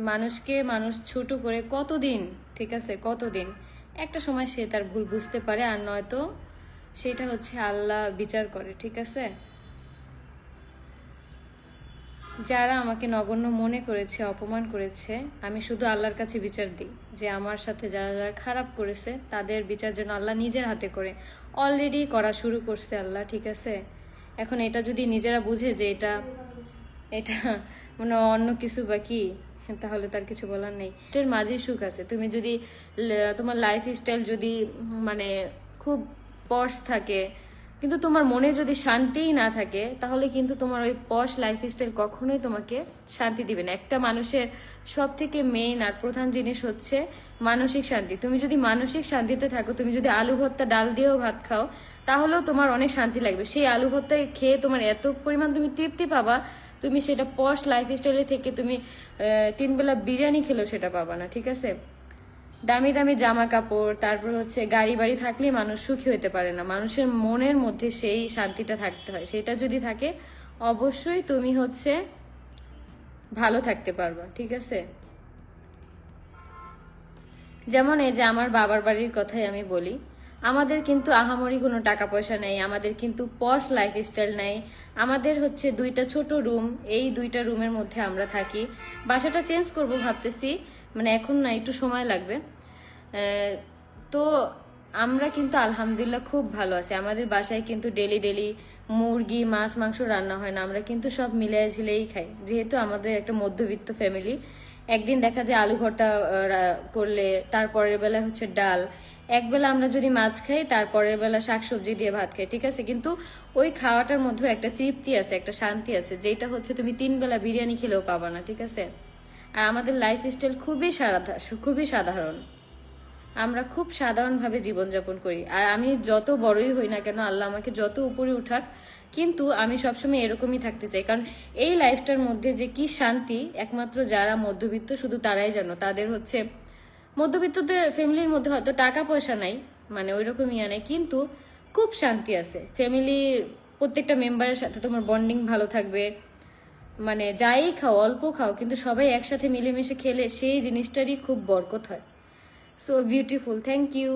মানুষকে মানুষ ছোট করে কতদিন, ঠিক আছে, কতদিন? একটা সময় সে তার ভুল বুঝতে পারে আর নয়তো সেটা হচ্ছে আল্লাহ বিচার করে, ঠিক আছে? যারা আমাকে নগণ্য মনে করেছে, অপমান করেছে, আমি শুধু আল্লাহর কাছে বিচার দিই। যে আমার সাথে যারা যারা খারাপ করেছে, তাদের বিচার যেন আল্লাহ নিজের হাতে করে। অলরেডি করা শুরু করছে আল্লাহ, ঠিক আছে? এখন এটা যদি নিজেরা বুঝে যে এটা এটা মানে অন্য কিছু বা কি? তাহলে তার কিছু বলার নেই। এটার মাঝে সুখ আছে। তুমি যদি তোমার লাইফ স্টাইল যদি মানে খুব পশ থাকে, কিন্তু তোমার মনে যদি শান্তিই না থাকে, তাহলে কিন্তু তোমার ওই পশ লাইফ স্টাইল কখনোই তোমাকে শান্তি দিবে না। একটা মানুষের সব থেকে মেইন আর প্রধান জিনিস হচ্ছে মানসিক শান্তি। তুমি যদি মানসিক শান্তিতে থাকো, তুমি যদি আলু ভর্তা ডাল দিয়েও ভাত খাও, তাহলেও তোমার অনেক শান্তি লাগবে। সেই আলু ভর্তা খেয়ে তোমার এত পরিমাণ তুমি তৃপ্তি পাবা তুমি সেটা পশ লাইফ স্টাইলে থেকে তুমি আহ, তিন বেলা বিরিয়ানি খেলেও সেটা পাবা না ঠিক আছে? দামি দামি জামা কাপড় তারপর হচ্ছে গাড়ি বাড়ি থাকলে মানুষ সুখী হতে পারে না। মানুষের মনের মধ্যে সেই শান্তিটা থাকতে হয়। সেটা যদি থাকে অবশ্যই তুমি হচ্ছে ভালো থাকতে পারবা ঠিক আছে? যেমন এই যে আমার বাবার বাড়ির কথাই আমি বলি আমাদের কিন্তু আহামরি কোনো টাকা পয়সা নেই, আমাদের কিন্তু পশ লাইফ স্টাইল নেই। আমাদের হচ্ছে দুইটা ছোট রুম এই দুইটা রুমের মধ্যে আমরা থাকি। বাসাটা চেঞ্জ করব ভাবতেছি মানে এখন না একটু সময় লাগবে। তো আমরা কিন্তু আলহামদুলিল্লাহ খুব ভালো আছি। আমাদের বাসায় কিন্তু ডেলি ডেলি মুরগি, মাছ, মাংস রান্না হয় না। আমরা কিন্তু সব মিলিয়ে ঝিলেই খাই। যেহেতু আমাদের একটা মধ্যবিত্ত ফ্যামিলি একদিন দেখা যায় আলু ভর্তা করলে, তারপরের বেলা হচ্ছে ডাল। একবেলা আমরা যদি মাছ খাই, তারপরের বেলা শাকসবজি দিয়ে ভাত খাই, ঠিক আছে? কিন্তু ওই খাওয়াটার মধ্যে একটা তৃপ্তি আছে, একটা শান্তি আছে, যেটা হচ্ছে তুমি তিন বেলা বিরিয়ানি খেলেও পাবা না, ঠিক আছে? আর আমাদের লাইফ স্টাইল খুবই খুবই সাধারণ। আমরা খুব সাধারণভাবে জীবনযাপন করি। আর আমি যত বড়ই হই না কেন, আল্লাহ আমাকে যত উপরে উঠাক, কিন্তু আমি সবসময় এরকমই থাকতে চাই। কারণ এই লাইফটার মধ্যে যে কি শান্তি, একমাত্র যারা মধ্যবিত্ত, শুধু তারাই জানো। তাদের হচ্ছে মধ্যবিত্তদের ফ্যামিলির মধ্যে হয়তো টাকা পয়সা নাই মানে ওই রকম ইয়া নেই, কিন্তু খুব শান্তি আছে। ফ্যামিলির প্রত্যেকটা মেম্বারের সাথে তোমার বন্ডিং ভালো থাকবে। মানে যাই খাও, অল্প খাও, কিন্তু সবাই একসাথে মিলেমিশে খেলে সেই জিনিসটারই খুব বরকত হয়। So beautiful thank you